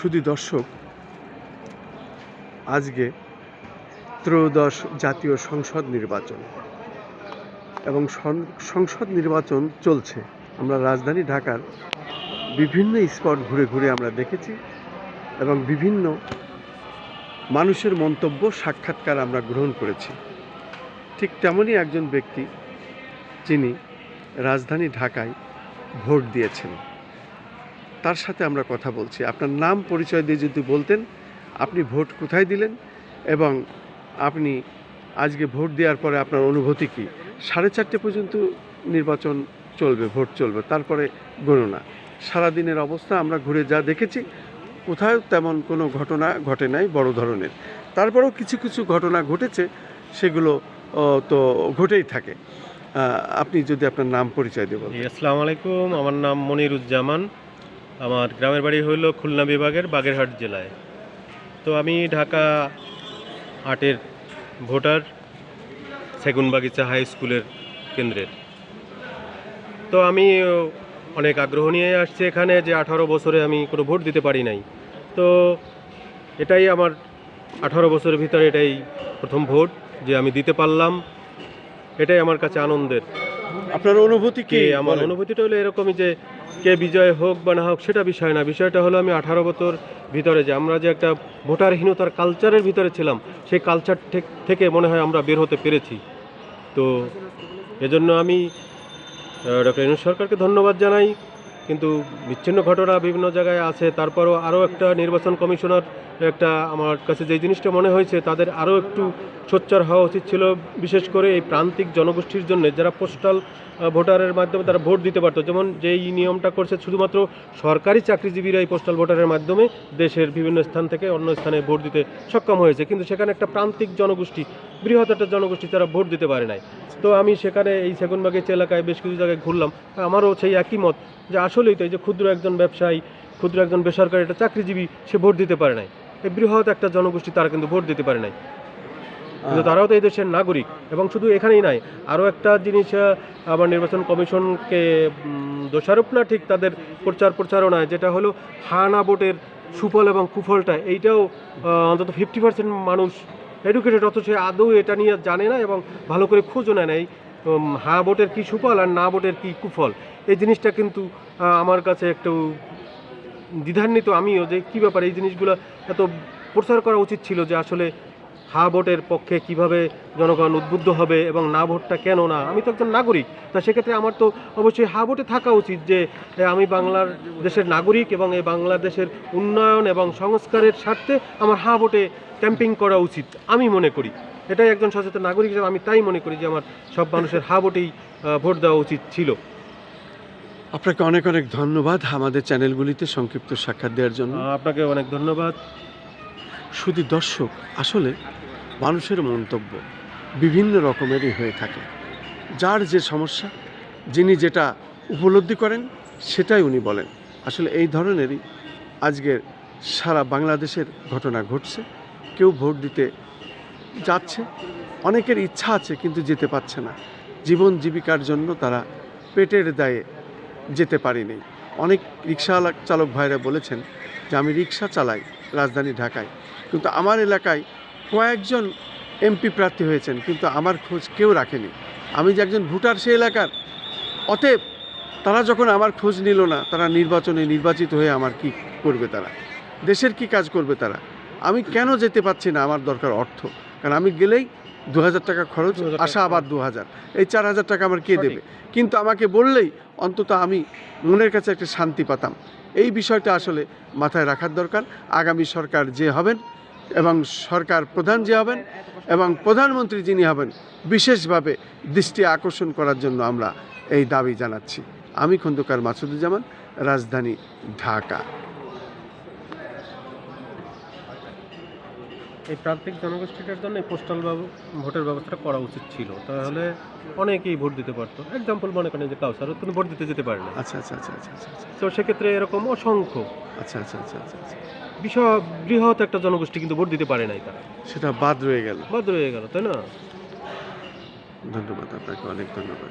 শুধু দর্শক, আজকে ত্রয়োদশ জাতীয় সংসদ নির্বাচন এবং সংসদ নির্বাচন চলছে। আমরা রাজধানী ঢাকার বিভিন্ন স্পট ঘুরে ঘুরে আমরা দেখেছি এবং বিভিন্ন মানুষের মন্তব্য, সাক্ষাৎকার আমরা গ্রহণ করেছি। ঠিক তেমনই একজন ব্যক্তি, যিনি রাজধানী ঢাকায় ভোট দিয়েছেন। তার সাথে আমরা কথা বলছি। আপনার নাম পরিচয় দিয়ে যদি বলতেন, আপনি ভোট কোথায় দিলেন এবং আপনি আজকে ভোট দেওয়ার পরে আপনার অনুভূতি কী? সাড়ে চারটে পর্যন্ত নির্বাচন চলবে, ভোট চলবে, তারপরে গণনা। সারাদিনের অবস্থা, আমরা ঘুরে যা দেখেছি, কোথাও তেমন কোনো ঘটনা ঘটে নাই বড় ধরনের। তারপরেও কিছু কিছু ঘটনা ঘটেছে, সেগুলো তো ঘটেই থাকে। আপনি যদি আপনার নাম পরিচয় দেবেন আসসালামু আলাইকুম, আমার নাম মনিরুজ্জামান। আমার গ্রামের বাড়ি হইল খুলনা বিভাগের বাগেরহাট জেলায়। তো আমি ঢাকা আটের ভোটার সেগুনবাগিচা হাই স্কুলের কেন্দ্রের। তো আমি অনেক আগ্রহ নিয়ে আসছি এখানে যে আঠারো বছরে আমি কোনো ভোট দিতে পারি নাই। তো এটাই আমার আঠারো বছরের ভিতরে এটাই প্রথম ভোট যে আমি দিতে পারলাম। এটাই আমার কাছে আনন্দের। আপনার অনুভূতি কি? আমার অনুভূতিটা হলো এরকমই যে কে বিজয় হোক বা না হোক সেটা বিষয় না। বিষয়টা হলো আমি আঠারো বছর ভিতরে যে আমরা যে একটা ভোটারহীনতার কালচারের ভিতরে ছিলাম সেই কালচার থেকে মনে হয় আমরা বের হতে পেরেছি। তো এজন্য আমি ডক্টর ইনুস সরকারকে ধন্যবাদ জানাই। কিন্তু বিচ্ছিন্ন ঘটনা বিভিন্ন জায়গায় আছে। তারপরও আরও একটা নির্বাচন কমিশনার একটা আমার কাছে যে জিনিসটা মনে হয়েছে, তাদের আরও একটু সোচ্চার হওয়া উচিত ছিল। বিশেষ করে এই প্রান্তিক জনগোষ্ঠীর জন্য যারা পোস্টাল ভোটারের মাধ্যমে তারা ভোট দিতে পারতো, যেমন যেই নিয়মটা করছে শুধুমাত্র সরকারি চাকরিজীবীরা এই পোস্টাল ভোটারের মাধ্যমে দেশের বিভিন্ন স্থান থেকে অন্য স্থানে ভোট দিতে সক্ষম হয়েছে। কিন্তু সেখানে একটা প্রান্তিক জনগোষ্ঠী বৃহৎ একটা জনগোষ্ঠী তারা ভোট দিতে পারে নাই। তো আমি সেখানে এই সেগুনবাগিচ এলাকায় বেশ কিছু জায়গায় ঘুরলাম। আমারও সেই একই মত যে আসলেই তো এই যে ক্ষুদ্র একজন ব্যবসায়ী, ক্ষুদ্র একজন বেসরকারি একটা চাকরিজীবী, সে ভোট দিতে পারে নাই। বৃহৎ একটা জনগোষ্ঠী তারা কিন্তু ভোট দিতে পারে নাই। কিন্তু তারাও তো এই দেশের নাগরিক এবং শুধু এখানেই নাই আরও একটা জিনিস আমার নির্বাচন কমিশনকে দোষারোপ না ঠিক তাদের প্রচার প্রচারণায় যেটা হলো হানা ভোটের সুফল এবং কুফলটা এইটাও অন্তত ফিফটি পার্সেন্ট মানুষ এডুকেটেড অথচ আদৌ এটা নিয়ে জানে না এবং ভালো করে খোঁজও নেয় না এই হা ভোটের কী সুফল আর না ভোটের কী কুফল। এই জিনিসটা কিন্তু আমার কাছে একটু দ্বিধান্বিত আমিও যে কী ব্যাপার এই জিনিসগুলো এত প্রচার করা উচিত ছিল যে আসলে হা ভোটের পক্ষে কীভাবে জনগণ উদ্বুদ্ধ হবে এবং না ভোটটা কেন না? আমি তো একজন নাগরিক, তা সেক্ষেত্রে আমার তো অবশ্যই হা ভোটে থাকা উচিত যে আমি বাংলার দেশের নাগরিক এবং এই বাংলাদেশের উন্নয়ন এবং সংস্কারের স্বার্থে আমার হা ভোটে ক্যাম্পিং করা উচিত, আমি মনে করি। এটাই একজন সচেতন নাগরিক হিসেবে আমি তাই মনে করি যে আমার সব মানুষের হা ভোটেই ভোট দেওয়া উচিত ছিল। আপনাকে অনেক অনেক ধন্যবাদ আমাদের চ্যানেলগুলিতে সংক্ষিপ্ত সাক্ষাৎ দেওয়ার জন্য। আপনাকে অনেক ধন্যবাদ। শুধু দর্শক আসলে মানুষের মন্তব্য বিভিন্ন রকমেরই হয়ে থাকে। যার যে সমস্যা যিনি যেটা উপলব্ধি করেন সেটাই উনি বলেন। আসলে এই ধরনেরই আজকের সারা বাংলাদেশের ঘটনা ঘটছে। কেউ ভোট দিতে যাচ্ছে অনেকের ইচ্ছা আছে কিন্তু যেতে পারছে না। জীবন জীবিকার জন্য তারা পেটের দায়ে যেতে পারিনি। অনেক রিক্সা চালক ভাইরা বলেছেন যে, আমি রিক্সা চালাই রাজধানী ঢাকায়। কিন্তু আমার এলাকায় কয়েকজন এমপি প্রার্থী হয়েছেন, কিন্তু আমার খোঁজ কেউ রাখেনি। আমি যে একজন ভোটার সে এলাকার। অতএব তারা যখন আমার খোঁজ নিল না, তারা নির্বাচনে নির্বাচিত হয়ে আমার কি করবে তারা? দেশের কি কাজ করবে তারা? আমি কেন যেতে পারছি না? আমার দরকার অর্থ। কারণ আমি গেলেই দু হাজার টাকা খরচ 2000 টাকা আসা আবার দু হাজার এই চার হাজার টাকা আমার কে দেবে? কিন্তু আমাকে বললেই অন্তত আমি মনের কাছে একটা শান্তি পাতাম। এই বিষয়টা আসলে মাথায় রাখার দরকার। আগামী সরকার যে হবেন এবং সরকার প্রধান যে হবেন এবং প্রধানমন্ত্রী যিনি হবেন বিশেষভাবে দৃষ্টি আকর্ষণ করার জন্য আমরা এই দাবি জানাচ্ছি। আমি খন্দকার মাসুদুজ্জামান রাজধানী ঢাকা। এই প্রান্তিক জনগোষ্ঠীটার জন্য এই পোস্টাল ভোটের ব্যবস্থাটা করা উচিত ছিল। তাহলে অনেকেই ভোট দিতে পারতো। এক্সাম্পল মনে করেন যে কাউসার কিন্তু ভোট দিতে যেতে পারে না আচ্ছা আচ্ছা আচ্ছা আচ্ছা আচ্ছা আচ্ছা। তো সেক্ষেত্রে এরকম অসংখ্য আচ্ছা আচ্ছা আচ্ছা আচ্ছা আচ্ছা। বিশাল বৃহৎ একটা জনগোষ্ঠী কিন্তু ভোট দিতে পারে নাই তারা। সেটা বাদ রয়ে গেল। বাধ্য রয়ে গেল তাই না? ধন্যবাদ আপনাকে অনেক ধন্যবাদ।